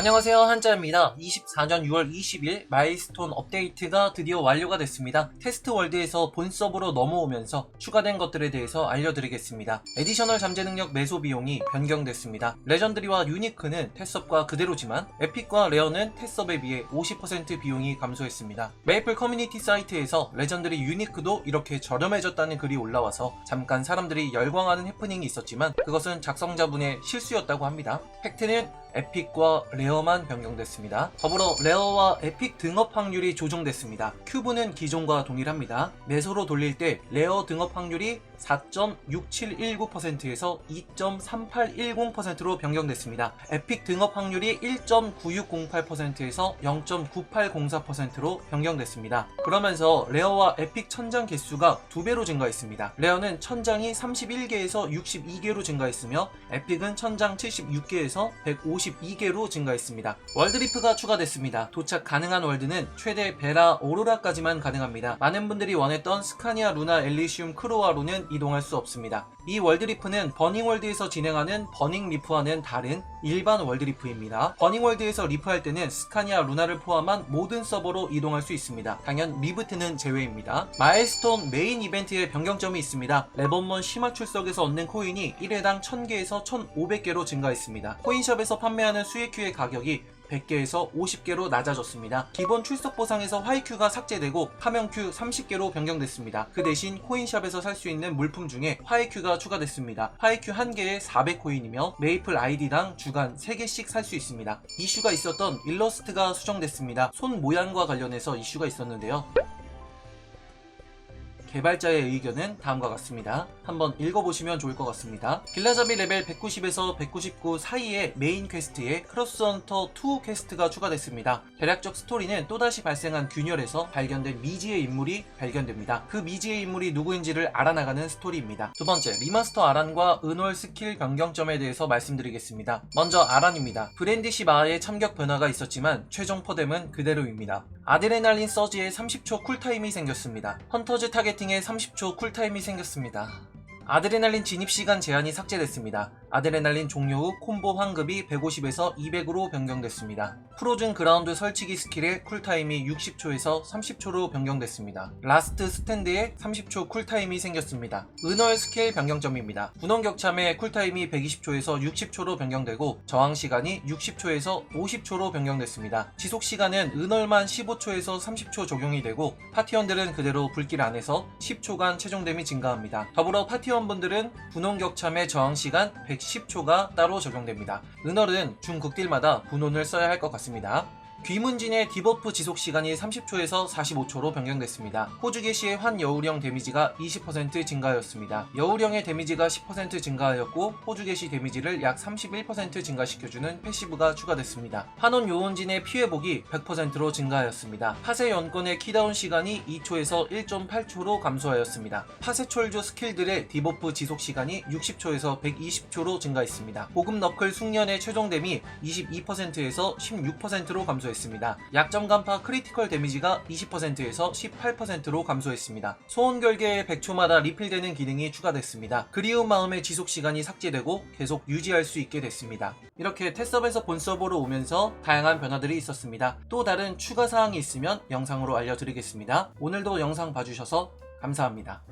안녕하세요 한자입니다. 24년 6월 20일 마일스톤 업데이트가 드디어 완료가 됐습니다. 테스트 월드에서 본 서버로 넘어오면서 추가된 것들에 대해서 알려드리겠습니다. 에디셔널 잠재 능력 매소 비용이 변경됐습니다. 레전드리와 유니크는 테스업과 그대로지만 에픽과 레어는 테스업에 비해 50% 비용이 감소했습니다. 메이플 커뮤니티 사이트에서 레전드리 유니크도 이렇게 저렴해졌다는 글이 올라와서 잠깐 사람들이 열광하는 해프닝이 있었지만 그것은 작성자분의 실수였다고 합니다. 팩트는 에픽과 레어만 변경됐습니다. 더불어 레어와 에픽 등업 확률이 조정됐습니다. 큐브는 기존과 동일합니다. 매소로 돌릴 때 레어 등업 확률이 4.6719%에서 2.3810%로 변경됐습니다. 에픽 등업 확률이 1.9608%에서 0.9804%로 변경됐습니다. 그러면서 레어와 에픽 천장 개수가 2배로 증가했습니다. 레어는 천장이 31개에서 62개로 증가했으며 에픽은 천장 76개에서 152개로 증가했습니다. 월드리프가 추가됐습니다. 도착 가능한 월드는 최대 베라 오로라까지만 가능합니다. 많은 분들이 원했던 스카니아 루나 엘리시움 크로아로는 이동할 수 없습니다. 이 월드리프는 버닝월드에서 진행하는 버닝리프와는 다른 일반 월드리프입니다. 버닝월드에서 리프할 때는 스카니아 루나를 포함한 모든 서버로 이동할 수 있습니다. 당연 리브트는 제외입니다. 마일스톤 메인 이벤트에 변경점이 있습니다. 레번먼 심화 출석에서 얻는 코인이 1회당 1000개에서 1500개로 증가했습니다. 코인숍에서 판매하는 수익큐의 가격이 100개에서 50개로 낮아졌습니다. 기본 출석 보상에서 화이큐가 삭제되고 파명큐 30개로 변경됐습니다. 그 대신 코인샵에서 살 수 있는 물품 중에 화이큐가 추가됐습니다. 화이큐 1개에 400코인이며 메이플 아이디당 주간 3개씩 살 수 있습니다. 이슈가 있었던 일러스트가 수정됐습니다. 손 모양과 관련해서 이슈가 있었는데요. 개발자의 의견은 다음과 같습니다. 한번 읽어보시면 좋을 것 같습니다. 길라잡이 레벨 190에서 199 사이의 메인 퀘스트에 크로스 헌터 2 퀘스트가 추가됐습니다. 대략적 스토리는 또다시 발생한 균열에서 발견된 미지의 인물이 발견됩니다. 그 미지의 인물이 누구인지를 알아나가는 스토리입니다. 두 번째, 리마스터 아란과 은월 스킬 변경점에 대해서 말씀드리겠습니다. 먼저 아란입니다. 브랜디시 마의 참격 변화가 있었지만 최종 포뎀은 그대로입니다. 아드레날린 서지에 30초 쿨타임이 생겼습니다. 헌터즈 타겟팅에 30초 쿨타임이 생겼습니다. 아드레날린 진입시간 제한이 삭제됐습니다. 아드레날린 종료 후 콤보 환급이 150에서 200으로 변경됐습니다. 프로즌 그라운드 설치기 스킬의 쿨타임이 60초에서 30초로 변경됐습니다. 라스트 스탠드에 30초 쿨타임이 생겼습니다. 은월 스킬 변경점입니다. 분원 격참의 쿨타임이 120초에서 60초로 변경되고 저항 시간이 60초에서 50초로 변경됐습니다. 지속 시간은 은월만 15초에서 30초 적용이 되고 파티원들은 그대로 불길 안에서 10초간 최종됨이 증가합니다. 더불어 파티원분들은 분원 격참의 저항 시간 110초가 따로 적용됩니다. 은월은 중 극딜마다 분원을 써야 할 것 같습니다. 귀문진의 디버프 지속 시간이 30초에서 45초로 변경됐습니다. 호주 개시의 환 여우령 데미지가 20% 증가하였습니다. 여우령의 데미지가 10% 증가하였고 호주 개시 데미지를 약 31% 증가시켜주는 패시브가 추가됐습니다. 환원 요원진의 피해복이 100%로 증가하였습니다. 파세 연권의 키다운 시간이 2초에서 1.8초로 감소하였습니다. 파세 철조 스킬들의 디버프 지속 시간이 60초에서 120초로 증가했습니다. 보급 너클 숙련의 최종됨이 22%에서 16%로 감소했습니다. 약점 간파 크리티컬 데미지가 20%에서 18%로 감소했습니다. 소원 결계의 100초마다 리필되는 기능이 추가됐습니다. 그리운 마음의 지속 시간이 삭제되고 계속 유지할 수 있게 됐습니다. 이렇게 테스업에서 본 서버로 오면서 다양한 변화들이 있었습니다. 또 다른 추가 사항이 있으면 영상으로 알려드리겠습니다. 오늘도 영상 봐주셔서 감사합니다.